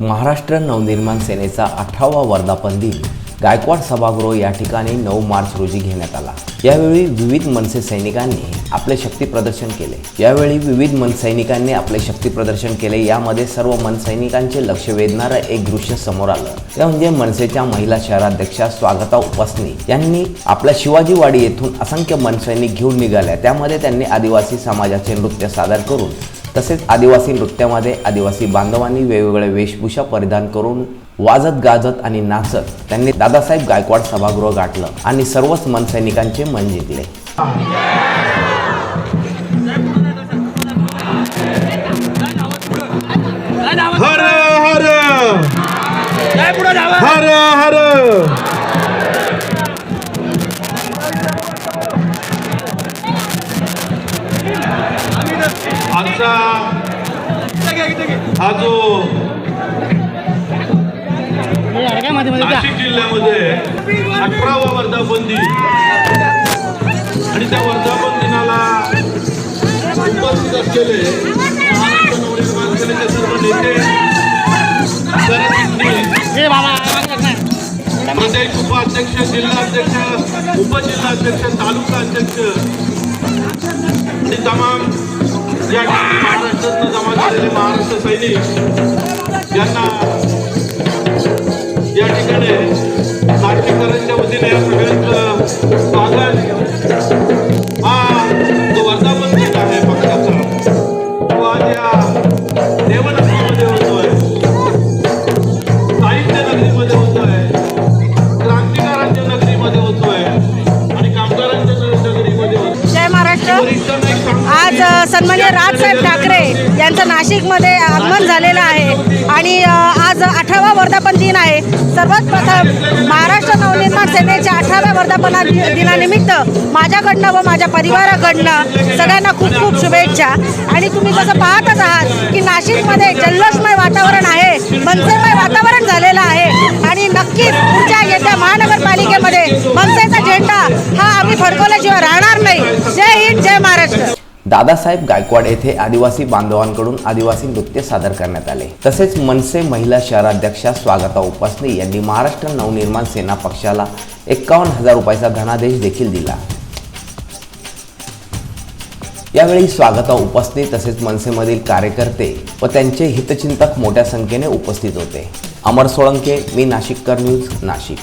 महाराष्ट्र नवनिर्माण सेनेचा अठरावा वर्धापन दिन. गायकवाड सभागृह या ठिकाणी नऊ मार्च रोजी घेण्यात आला. यावेळी विविध मनसे सैनिकांनी आपले शक्ती प्रदर्शन केले. यावेळी विविध मनसैनिकांनी आपले शक्ती प्रदर्शन केले. यामध्ये सर्व मनसैनिकांचे लक्ष वेधणारं एक दृश्य समोर आलं. ते म्हणजे मनसेच्या महिला शहराध्यक्षा स्वागता उपासनी यांनी आपल्या शिवाजीवाडी येथून असंख्य मनसैनिक घेऊन निघाल्या. त्यामध्ये त्यांनी आदिवासी समाजाचे नृत्य सादर करून तसेच आदिवासी नृत्यामध्ये आदिवासी बांधवांनी वेगवेगळ्या वेशभूषा परिधान करून वाजत गाजत आणि नाचत त्यांनी दादासाहेब गायकवाड सभागृह गाठलं आणि सर्वच मनसैनिकांचे मन जिंकले. आजचा हा जो नाशिक जिल्ह्यामध्ये अठरावा वर्धापन दिन आणि त्या वर्धापन दिनाला उपस्थित असलेले महाराष्ट्र नवनिर्माण सेनेचे सर्व नेते प्रदेश उपाध्यक्ष जिल्हाध्यक्ष उपजिल्हाध्यक्ष तालुका अध्यक्ष आणि तमाम या ठिकाणी महाराष्ट्रातनं जमा झालेले महाराष्ट्र सैनिक यांना या ठिकाणी नाट्यकरांच्या वतीने या सगळ्यांचं स्वागत बाळासाहेब ठाकरे यांचं नाशिकमध्ये आगमन झालेलं आहे. आणि आज अठरावा वर्धापन दिन आहे. सर्वात प्रथम महाराष्ट्र नवनिर्माण सेनेच्या अठराव्या वर्धापना दिनानिमित्त माझ्याकडनं व माझ्या परिवाराकडनं सगळ्यांना खूप खूप शुभेच्छा. आणि तुम्ही जसं पाहतच आहात की नाशिकमध्ये जल्लोषमय वातावरण आहे मनसेमय वातावरण झालेलं आहे. आणि नक्कीच पुढच्या येत्या महानगरपालिकेमध्ये मनसेचा झेंडा हा आम्ही फडकवल्याशिवाय राहणार दादासाहेब गायकवाड येथे आदिवासी बांधवांकडून आदिवासी नृत्य सादर करण्यात आले. तसेच मनसे महिला शहराध्यक्षा स्वागता उपासने यांनी महाराष्ट्र नवनिर्माण सेना पक्षाला एकावन्न हजार रुपयाचा धनादेश देखील दिला. यावेळी स्वागता उपासनी तसेच मनसेमधील कार्यकर्ते व त्यांचे हितचिंतक मोठ्या संख्येने उपस्थित होते. अमर सोळंके मी नाशिककर न्यूज नाशिक.